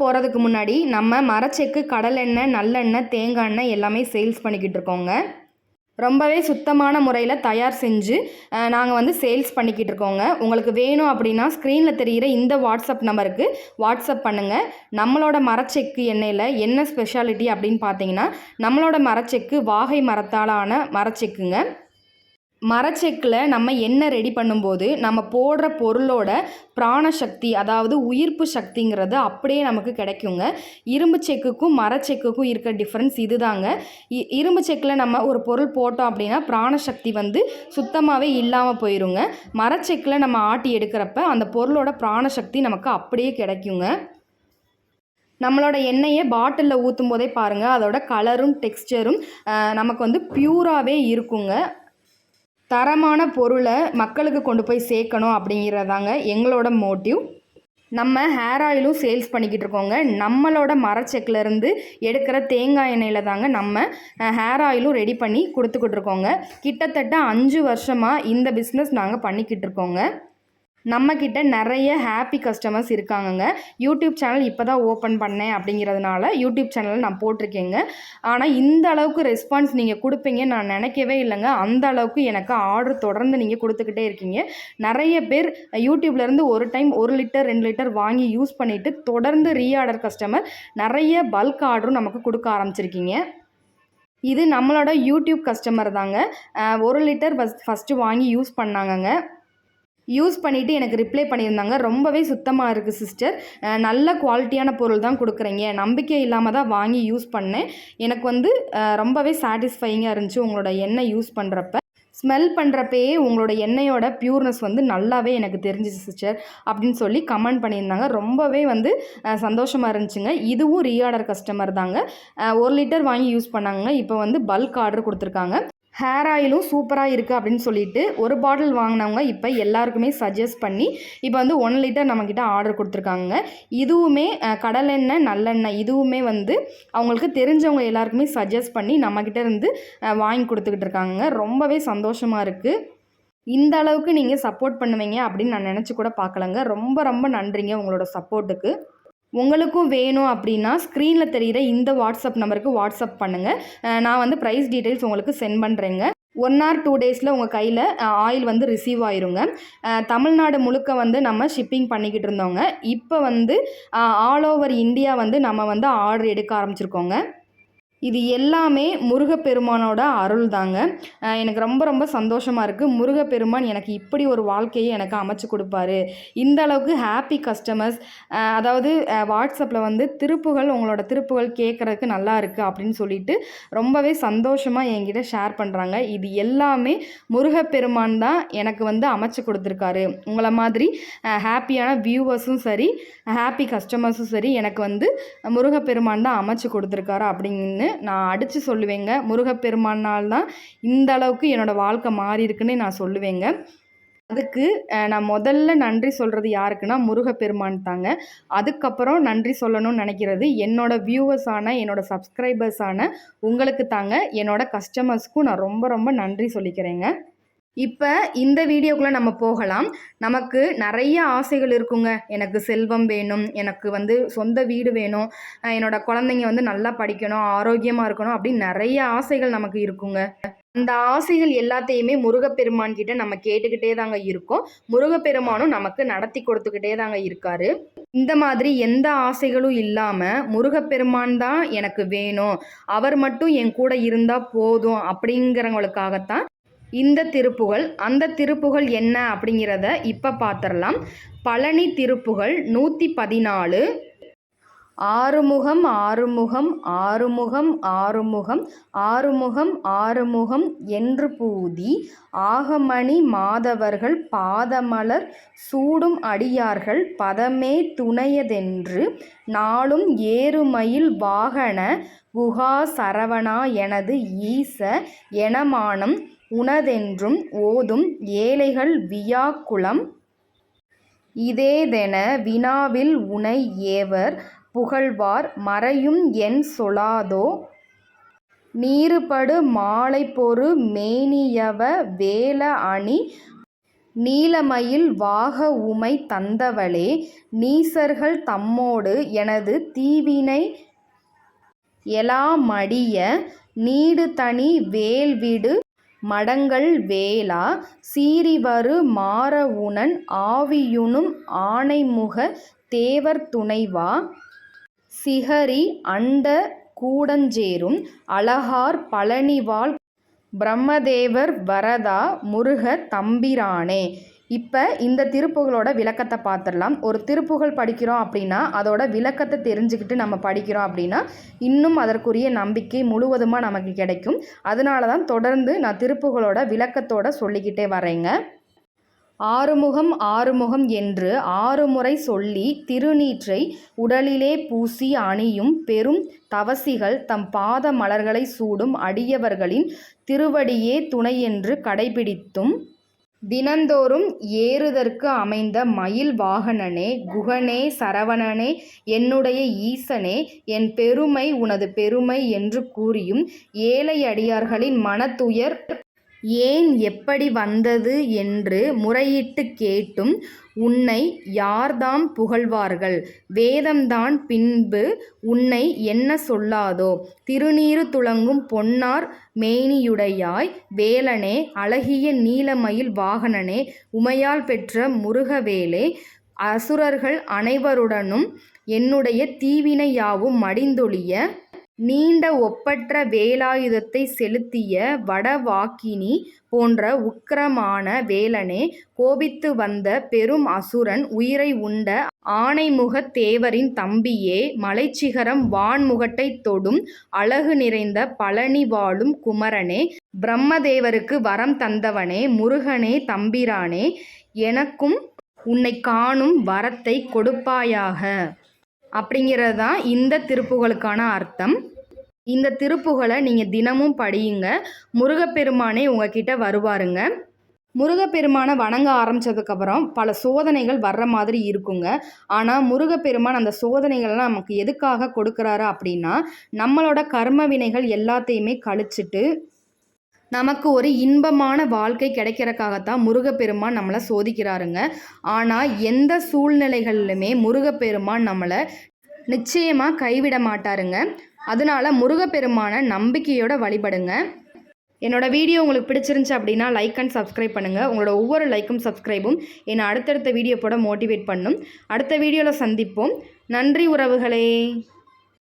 போகிறதுக்கு முன்னாடி நம்ம மரச்செக்கு கடலெண்ணெய் நல்லெண்ணெய் தேங்காய் எண்ணெய் எல்லாமே சேல்ஸ் பண்ணிக்கிட்டு இருக்கோங்க. ரொம்பவே சுத்தமான முறையில் தயார் செஞ்சு நாங்கள் வந்து சேல்ஸ் பண்ணிக்கிட்டு இருக்கோங்க. உங்களுக்கு வேணும் அப்படின்னா ஸ்க்ரீனில் தெரிகிற இந்த வாட்ஸ்அப் நம்பருக்கு வாட்ஸ்அப் பண்ணுங்கள் நம்மளோட மரச்செக்கு எண்ணெயில் என்ன ஸ்பெஷாலிட்டி அப்படின்னு பார்த்தீங்கன்னா நம்மளோட மரச்செக்கு வாகை மரத்தாலான மரச்செக்குங்க. மரச்செக்கில் நம்ம எண்ணெய் ரெடி பண்ணும்போது நம்ம போடுற பொருளோட பிராணசக்தி அதாவது உயிர்ப்பு சக்திங்கிறது அப்படியே நமக்கு கிடைக்குங்க. இரும்பு செக்குக்கும் மரச்செக்குக்கும் இருக்க டிஃப்ரென்ஸ் இதுதாங்க. இ இரும்பு செக்கில் நம்ம ஒரு பொருள் போட்டோம் அப்படின்னா பிராணசக்தி வந்து சுத்தமாகவே இல்லாமல் போயிருங்க. மரச்செக்கில் நம்ம ஆட்டி எடுக்கிறப்ப அந்த பொருளோட பிராணசக்தி நமக்கு அப்படியே கிடைக்குங்க. நம்மளோட எண்ணெயை பாட்டிலில் ஊற்றும் போதே பாருங்கள் அதோட கலரும் டெக்ஸ்டரும் நமக்கு வந்து ப்யூராகவே இருக்குங்க. தரமான பொருளை மக்களுக்கு கொண்டு போய் சேர்க்கணும் அப்படிங்கிறதாங்க எங்களோட மோட்டிவ் நம்ம ஹேர் ஆயிலும் சேல்ஸ் பண்ணிக்கிட்டு இருக்கோங்க. நம்மளோட மரச்செக்கிலேருந்து எடுக்கிற தேங்காய் எண்ணெயில் தாங்க நம்ம ஹேர் ஆயிலும் ரெடி பண்ணி கொடுத்துக்கிட்டு இருக்கோங்க. கிட்டத்தட்ட அஞ்சு வருஷமாக இந்த பிஸ்னஸ் நாங்கள் பண்ணிக்கிட்டு இருக்கோங்க. நம்மக்கிட்ட நிறைய ஹாப்பி கஸ்டமர்ஸ் இருக்காங்கங்க. யூடியூப் சேனல் இப்போ தான் ஓப்பன் பண்ணேன் அப்படிங்கிறதுனால யூடியூப் சேனல் நான் போட்டிருக்கேங்க. ஆனால் இந்த அளவுக்கு ரெஸ்பான்ஸ் நீங்கள் கொடுப்பீங்க நான் நினைக்கவே இல்லைங்க. அந்த அளவுக்கு எனக்கு ஆர்டர் தொடர்ந்து நீங்கள் கொடுத்துக்கிட்டே இருக்கீங்க. நிறைய பேர் யூடியூப்லேருந்து ஒரு டைம் ஒரு லிட்டர் ரெண்டு லிட்டர் வாங்கி யூஸ் பண்ணிவிட்டு தொடர்ந்து ரீஆர்டர் கஸ்டமர் நிறைய பல்க் ஆர்டரும் நமக்கு கொடுக்க ஆரம்பிச்சிருக்கீங்க. இது நம்மளோட யூடியூப் கஸ்டமர் தாங்க. ஒரு லிட்டர் ஃபஸ்ட் ஃபஸ்ட்டு வாங்கி யூஸ் பண்ணாங்கங்க. யூஸ் பண்ணிவிட்டு எனக்கு ரிப்ளை பண்ணியிருந்தாங்க. ரொம்பவே சுத்தமாக இருக்குது சிஸ்டர். நல்ல குவாலிட்டியான பொருள் தான் கொடுக்குறீங்க. நம்பிக்கை இல்லாமல் தான் வாங்கி யூஸ் பண்ணேன். எனக்கு வந்து ரொம்பவே சாட்டிஸ்ஃபைங்காக இருந்துச்சு உங்களோட எண்ணெய் யூஸ் பண்ணுறப்ப ஸ்மெல் பண்ணுறப்பயே உங்களோட எண்ணெயோட ப்யூர்னஸ் வந்து நல்லாவே எனக்கு தெரிஞ்சிச்சு சிஸ்டர். அப்படின்னு சொல்லி கமெண்ட் பண்ணியிருந்தாங்க. ரொம்பவே வந்து சந்தோஷமாக இருந்துச்சுங்க. இதுவும் ரீஆர்டர் கஸ்டமர் தாங்க. ஒரு லிட்டர் வாங்கி யூஸ் பண்ணாங்க இப்போ வந்து பல்க் ஆர்டர் கொடுத்துருக்காங்க. ஹேர் ஆயிலும் சூப்பராக இருக்குது அப்படின்னு சொல்லிட்டு ஒரு பாட்டில் வாங்கினவங்க இப்போ எல்லாருக்குமே சஜஸ்ட் பண்ணி இப்போ வந்து ஒன் லிட்டர் நம்மக்கிட்ட ஆர்டர் கொடுத்துருக்காங்க இதுவுமே கடலெண்ணெய் நல்லெண்ணெய் இதுவுமே வந்து அவங்களுக்கு தெரிஞ்சவங்க எல்லாருக்குமே சஜஸ்ட் பண்ணி நம்மக்கிட்ட இருந்து வாங்கி கொடுத்துக்கிட்டு இருக்காங்க ரொம்பவே சந்தோஷமாக இருக்குது இந்த அளவுக்கு நீங்கள் சப்போர்ட் பண்ணுவீங்க அப்படின்னு நான் நினச்சி கூட பார்க்கலங்க. ரொம்ப ரொம்ப நன்றிங்க உங்களோட சப்போர்ட்டுக்கு உங்களுக்கும் வேணும் அப்படின்னா ஸ்க்ரீனில் தெரிகிற இந்த வாட்ஸ்அப் நம்பருக்கு வாட்ஸ்அப் பண்ணுங்கள் நான் வந்து ப்ரைஸ் டீட்டெயில்ஸ் உங்களுக்கு சென்ட் பண்ணுறேங்க ஒன் ஆர் டூ டேஸில் உங்கள் கையில் ஆயில் வந்து ரிசீவ் ஆயிருங்க. தமிழ்நாடு முழுக்க வந்து நம்ம ஷிப்பிங் பண்ணிக்கிட்டு இருந்தோங்க. இப்போ வந்து ஆல் ஓவர் இந்தியா வந்து நம்ம வந்து ஆர்டர் எடுக்க ஆரம்பிச்சிருக்கோங்க. இது எல்லாமே முருகப்பெருமானோட அருள் தாங்க எனக்கு ரொம்ப ரொம்ப சந்தோஷமாக இருக்குது முருகப்பெருமான் எனக்கு இப்படி ஒரு வாழ்க்கையை எனக்கு அமைச்சு கொடுப்பாரு. இந்த அளவுக்கு ஹாப்பி கஸ்டமர்ஸ் அதாவது வாட்ஸ்அப்பில் வந்து திருப்புகள் உங்களோட திருப்புகள் கேட்குறதுக்கு நல்லா இருக்குது அப்படின்னு சொல்லிட்டு ரொம்பவே சந்தோஷமாக என்கிட்ட ஷேர் பண்ணுறாங்க இது எல்லாமே முருகப்பெருமான் தான் எனக்கு வந்து அமைச்சு கொடுத்துருக்காரு. உங்களை மாதிரி ஹாப்பியான வியூவர்ஸும் சரி ஹாப்பி கஸ்டமர்ஸும் சரி எனக்கு வந்து முருகப்பெருமான் தான் அமைச்சு கொடுத்துருக்காரு அப்படின்னு நான் அடித்து சொல்லுவேங்க. முருகப்பெருமானால் தான் இந்த அளவுக்கு என்னோடய வாழ்க்கை மாறி இருக்குன்னு நான் சொல்லுவேங்க. அதுக்கு நான் முதல்ல நன்றி சொல்கிறது யாருக்குன்னா முருகப்பெருமான் தாங்க. அதுக்கப்புறம் நன்றி சொல்லணும்னு நினைக்கிறது என்னோடய வியூவர்ஸான என்னோடய சப்ஸ்கிரைபர்ஸான உங்களுக்கு தாங்க. என்னோடய கஸ்டமர்ஸ்க்கும் நான் ரொம்ப ரொம்ப நன்றி சொல்லிக்கிறேங்க. இப்போ இந்த வீடியோக்குள்ளே நம்ம போகலாம். நமக்கு நிறைய ஆசைகள் இருக்குங்க. எனக்கு செல்வம் வேணும் எனக்கு வந்து சொந்த வீடு வேணும் என்னோடய குழந்தைங்க வந்து நல்லா படிக்கணும் ஆரோக்கியமாக இருக்கணும் அப்படின்னு நிறைய ஆசைகள் நமக்கு இருக்குங்க. அந்த ஆசைகள் எல்லாத்தையுமே முருகப்பெருமான் கிட்ட நம்ம கேட்டுக்கிட்டே தாங்க இருக்கோம். முருகப்பெருமானும் நமக்கு நடத்தி கொடுத்துக்கிட்டே தாங்க இருக்காரு. இந்த மாதிரி எந்த ஆசைகளும் இல்லாமல் முருகப்பெருமான் தான் எனக்கு வேணும். அவர் மட்டும் என் கூட இருந்தால் போதும் அப்படிங்கிறவங்களுக்காகத்தான் இந்த திருப்புகள் அந்த திருப்புகள் என்ன அப்படிங்கிறத இப்போ பார்த்துடலாம் பழனி திருப்புகள் நூற்றி பதினாலு ஆறுமுகம் ஆறுமுகம் ஆறுமுகம் ஆறுமுகம் ஆறுமுகம் ஆறுமுகம் என்று பூதி ஆகமணி மாதவர்கள் பாதமலர் சூடும் அடியார்கள் பதமே துணையதென்று நாளும் ஏறுமயில் வாகன குகா சரவணா எனது ஈச எனமானம் உனதென்றும் ஓதும் ஏழைகள் வியாக்குலம் இதேதென வினாவில் உனை ஏவர் புகழ்வார் மறையும் என் சொலாதோ? நீறுபடு மாலைப்பொரு மேனியவ வேல அணி. நீலமயில் வாக உமை தந்தவளே நீசர்கள் தம்மோடு எனது தீவினை. எலாமடிய நீடு தனி வேல்விடு மடங்கள் வேளா சீறிவரு மாறவுணன் ஆவியுணும் ஆனைமுக தேவர் துணைவா. சிகரி அண்ட கூடஞ்சேரும் அழகார் பழனிவாழ் பிரம்மதேவர் வரதா முருக தம்பிரானே. இப்போ இந்த திருப்புகளோட விளக்கத்தை பார்த்துடலாம். ஒரு திருப்புகள் படிக்கிறோம் அப்படின்னா அதோட விளக்கத்தை தெரிஞ்சுக்கிட்டு நம்ம படிக்கிறோம் அப்படின்னா இன்னும் அதற்குரிய நம்பிக்கை முழுவதுமாக நமக்கு கிடைக்கும். அதனால தான் தொடர்ந்து நான் திருப்புகளோட விளக்கத்தோட சொல்லிக்கிட்டே வரேங்க. ஆறுமுகம் ஆறுமுகம் என்று ஆறுமுறை சொல்லி திருநீற்றை உடலிலே பூசி அணியும் பெரும் தவசிகள் தம் பாத மலர்களை சூடும் அடியவர்களின் திருவடியே துணை என்று கடைபிடித்தும் தினந்தோறும் ஏறுதற்கு அமைந்த மயில் வாகனனே குகனே சரவணனே என்னுடைய ஈசனே என் பெருமை உனது பெருமை என்று கூறியும் ஏழை அடியார்களின் மனத்துயர் ஏன் எப்படி வந்தது என்று முறையிட்டு கேட்டும் உன்னை யார்தாம் புகழ்வார்கள்? வேதம்தான் பின்பு உன்னை என்ன சொல்லாதோ? திருநீறு துளங்கும் பொன்னார் மேனியுடையாய் வேலனே அழகிய நீலமயில் வாகனனே உமையால் பெற்ற முருகவேலே அசுரர்கள் அனைவருடனும் என்னுடைய தீவினை யாவும் மடிந்தொழிய நீண்ட ஒப்பற்ற வேலாயுதத்தை செலுத்திய வடவாக்கினி போன்ற உக்கிரமான வேலனே கோபித்து வந்த பெரும் அசுரன் உயிரை உண்ட ஆனைமுகத் தேவரின் தம்பியே மலைச்சிகரம் வான்முகட்டைத் தொடும் அழகு நிறைந்த பழனி வாழும் குமரனே பிரம்மதேவருக்கு வரம் தந்தவனே முருகனே தம்பிரானே எனக்கும் உன்னை காணும் வரத்தை கொடுப்பாயாக. அப்படிங்கிறது தான் இந்த திருப்புகளுக்கான அர்த்தம். இந்த திருப்புகளை நீங்கள் தினமும் படியுங்க. முருகப்பெருமானே உங்ககிட்ட வருவாருங்க. முருகப்பெருமானை வணங்க ஆரம்பித்ததுக்கப்புறம் பல சோதனைகள் வர்ற மாதிரி இருக்குங்க. ஆனால் முருகப்பெருமான் அந்த சோதனைகள்லாம் நமக்கு எதுக்காக கொடுக்குறாரு அப்படின்னா நம்மளோட கர்ம வினைகள் எல்லாத்தையுமே கழிச்சிட்டு நமக்கு ஒரு இன்பமான வாழ்க்கை கிடைக்கிறக்காகத்தான் முருகப்பெருமான் நம்மளை சோதிக்கிறாருங்க. ஆனால் எந்த சூழ்நிலைகளிலுமே முருகப்பெருமான் நம்மளை நிச்சயமாக கைவிட மாட்டாருங்க. அதனால முருகப்பெருமான நம்பிக்கையோட வழிபடுங்க. என்னோட வீடியோ உங்களுக்கு பிடிச்சிருந்துச்சு அப்படின்னா லைக் அண்ட் சப்ஸ்கிரைப் பண்ணுங்கள் உங்களோட ஒவ்வொரு லைக்கும் சப்ஸ்கிரைபும் என்னை அடுத்தடுத்த வீடியோ போட மோட்டிவேட் பண்ணும். அடுத்த வீடியோவில் சந்திப்போம். நன்றி உறவுகளே.